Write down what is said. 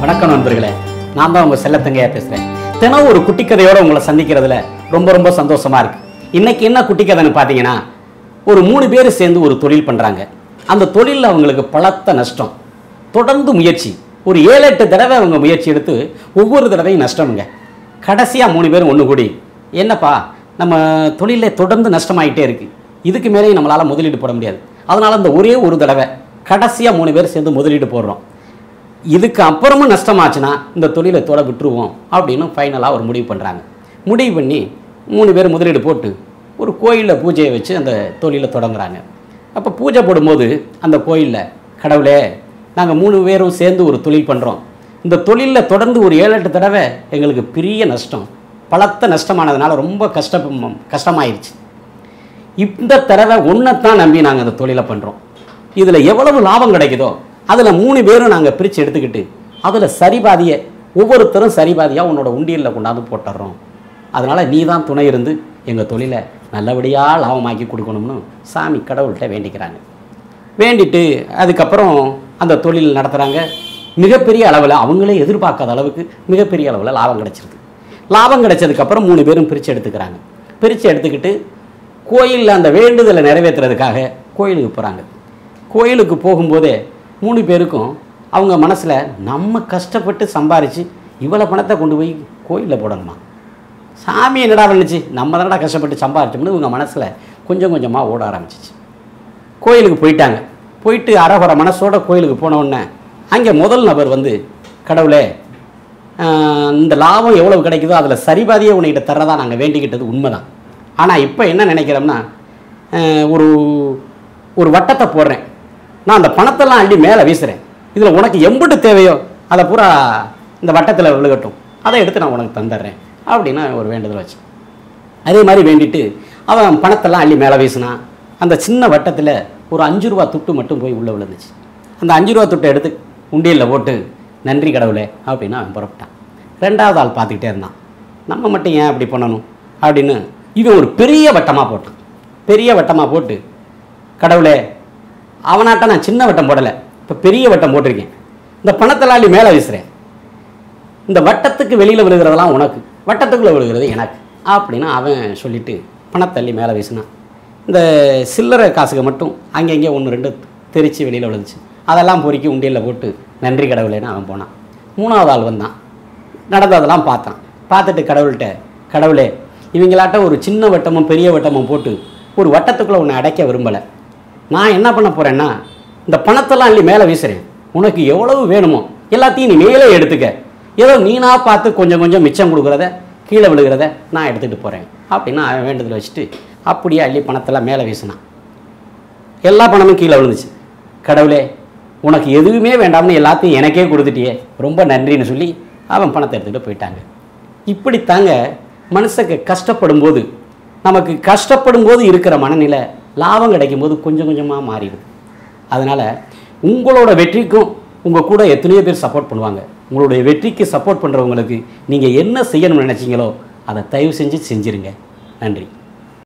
வணக்கம் நண்பர்களே. நான் தான் உங்கள் செல்லத்தங்கையா பேசுறேன். தினம் ஒரு குட்டி கதையோடு உங்களை சந்திக்கிறதுல ரொம்ப ரொம்ப சந்தோஷமா இருக்கு. இன்னைக்கு என்ன குட்டி கதைன்னு பார்த்தீங்கன்னா ஒரு மூணு பேர் சேர்ந்து ஒரு தொழில் பண்றாங்க. அந்த தொழிலில் அவங்களுக்கு பலத்த நஷ்டம். தொடர்ந்து முயற்சி. ஒரு ஏழு எட்டு தடவை அவங்க முயற்சி எடுத்து ஒவ்வொரு தடவையும் நஷ்டமுங்க. கடைசியாக மூணு பேரும் ஒன்று கூடி என்னப்பா நம்ம தொழிலில் தொடர்ந்து நஷ்டமாயிட்டே இருக்கு. இதுக்கு மேலேயும் நம்மளால் முதலீடு போட முடியாது. அதனால அந்த ஒரே ஒரு தடவை கடைசியாக மூணு பேர் சேர்ந்து முதலீடு போடுறோம். இதுக்கு அப்புறமும் நஷ்டமாச்சுன்னா இந்த தொழிலை தொட விட்டுருவோம் அப்படின்னு ஃபைனலாக ஒரு முடிவு பண்ணுறாங்க முடிவு பண்ணி மூணு பேர் முதலீடு போட்டு ஒரு கோயிலில் பூஜையை வச்சு அந்த தொழிலை தொடங்குறாங்க. அப்போ பூஜை போடும்போது அந்த கோயிலில் கடவுளே நாங்கள் மூணு பேரும் சேர்ந்து ஒரு தொழில் பண்ணுறோம் இந்த தொழிலில் தொடர்ந்து ஒரு ஏழு எட்டு தடவை எங்களுக்கு பெரிய நஷ்டம். பலத்த நஷ்டமானதுனால ரொம்ப கஷ்ட கஷ்டமாயிருச்சு. இந்த தடவை ஒன்றைத்தான் நம்பி நாங்கள் அந்த தொழிலை பண்ணுறோம் இதில் எவ்வளவு லாபம் கிடைக்குதோ அதில் மூணு பேரும் நாங்கள் பிரித்து எடுத்துக்கிட்டு அதில் சரிபாதியை ஒவ்வொருத்தரும் சரிபாதியாக உன்னோட உண்டியலில் கொண்டாந்து போட்டுடுறோம். அதனால் நீ தான் துணை இருந்து எங்கள் தொழிலை நல்லபடியாக லாபமாக்கி கொடுக்கணும்னு சாமி கடவுள்கிட்ட வேண்டிக்கிறாங்க. வேண்டிட்டு அதுக்கப்புறம் அந்த தொழில் நடத்துகிறாங்க மிகப்பெரிய அளவில் அவங்களே எதிர்பார்க்காத அளவுக்கு மிகப்பெரிய அளவில் லாபம் கிடச்சிருக்கு லாபம் கிடச்சதுக்கப்புறம் மூணு பேரும் பிரித்து எடுத்துக்கிறாங்க. பிரித்து எடுத்துக்கிட்டு கோயிலில் அந்த வேண்டுதலை நிறைவேற்றுறதுக்காக கோயிலுக்கு போகிறாங்க கோயிலுக்கு போகும்போதே மூணு பேருக்கும் அவங்க மனசில் நம்ம கஷ்டப்பட்டு சம்பாரித்து இவ்வளோ பணத்தை கொண்டு போய் கோயிலில் போடணுமா? சாமி என்னடா பண்ணுச்சு? நம்ம தானடா கஷ்டப்பட்டு சம்பாரிச்சோம்னு இவங்க மனசில் கொஞ்சம் கொஞ்சமாக ஓட ஆரம்பிச்சிச்சு. கோயிலுக்கு போயிட்டாங்க. போயிட்டு அறகுற மனசோட கோயிலுக்கு போனவுடனே அங்கே முதல் நபர் வந்து கடவுளே இந்த லாபம் எவ்வளவு கிடைக்குதோ அதில் சரிபாதியே உன்கிட்ட தர்றதா நாங்கள் வேண்டிக்கிட்டது உண்மைதான். ஆனால் இப்போ என்ன நினைக்கிறோம்னா ஒரு ஒரு வட்டத்தை போடுறேன். நான் அந்த பணத்தெல்லாம் அள்ளி மேலே வீசுகிறேன் இதில் உனக்கு எம்புட்டு தேவையோ அதை பூரா இந்த வட்டத்தில் விழுகட்டும். அதை எடுத்து நான் உனக்கு தந்துடுறேன். அப்படின்னு ஒரு வேண்டுதல் வச்சு. அதே மாதிரி வேண்டிட்டு அவன் பணத்தெல்லாம் அள்ளி மேலே வீசினான் அந்த சின்ன வட்டத்தில் ஒரு அஞ்சு ரூபா துட்டு மட்டும் போய் உள்ளே விழுந்துச்சு. அந்த அஞ்சு ரூபா துட்டை எடுத்து உண்டியலில் போட்டு நன்றி கடவுளே அப்படின்னு அவன் புறப்பட்டான். ரெண்டாவது ஆள் பார்த்துக்கிட்டே இருந்தான். நம்ம மட்டும் ஏன் அப்படி பண்ணணும்? அப்படின்னு இவன் ஒரு பெரிய வட்டமாக போட்டான். பெரிய வட்டமாக போட்டு கடவுளே அவனாட்ட நான் சின்ன வட்டம் போடலை. இப்போ பெரிய வட்டம் போட்டிருக்கேன். இந்த பணத்தலாளி மேலே வீசுகிறேன் இந்த வட்டத்துக்கு வெளியில் விழுகிறதெல்லாம் உனக்கு. வட்டத்துக்குள்ளே விழுகிறது எனக்கு. அப்படின்னு அவன் சொல்லிவிட்டு பணத்தள்ளி மேலே வீசினான். இந்த சில்லறை காசுக்கு மட்டும் அங்கங்கே ஒன்று ரெண்டு தெரித்து வெளியில் விழுந்துச்சு. அதெல்லாம் பொறுக்கி உண்டியலில் போட்டு நன்றி கடவுளேன்னு அவன் போனான். மூணாவது ஆள் வந்தான். நடந்ததெல்லாம் பார்த்தான். பார்த்துட்டு கடவுள்கிட்ட கடவுளே இவங்களாட்ட ஒரு சின்ன வட்டமும் பெரிய வட்டமும் போட்டு ஒரு வட்டத்துக்குள்ளே உன்னை அடைக்க விரும்பலை. நான் என்ன பண்ண போகிறேன்னா இந்த பணத்தெல்லாம் அள்ளி மேலே வீசுகிறேன் உனக்கு எவ்வளவு வேணுமோ எல்லாத்தையும் நீ மேலே எடுத்துக்க. ஏதோ நீனாக பார்த்து கொஞ்சம் கொஞ்சம் மிச்சம் கொடுக்குறத கீழே விழுகிறத நான் எடுத்துகிட்டு போகிறேன் அப்படின்னு அவன் வேண்டுதல் வச்சுட்டு அப்படியே அள்ளி பணத்தெல்லாம் மேலே வீசினான். எல்லா பணமும் கீழே விழுந்துச்சு. கடவுளே உனக்கு எதுவுமே வேண்டாம்னு எல்லாத்தையும் எனக்கே கொடுத்துட்டியே. ரொம்ப நன்றின்னு சொல்லி அவன் பணத்தை எடுத்துகிட்டு போயிட்டாங்க. இப்படித்தாங்க மனசுக்கு கஷ்டப்படும் போது நமக்கு கஷ்டப்படும் போது இருக்கிற மனநிலை லாபம் கிடைக்கும் போது கொஞ்சம் கொஞ்சமாக மாறிடும். அதனால் உங்களோட வெற்றிக்கும் உங்கள் கூட எத்தனையோ பேர் சப்போர்ட் பண்ணுவாங்க. உங்களுடைய வெற்றிக்கு சப்போர்ட் பண்ணுறவங்களுக்கு நீங்கள் என்ன செய்யணும்னு நினச்சிங்களோ அதை தயவு செஞ்சு செஞ்சுருங்க. நன்றி.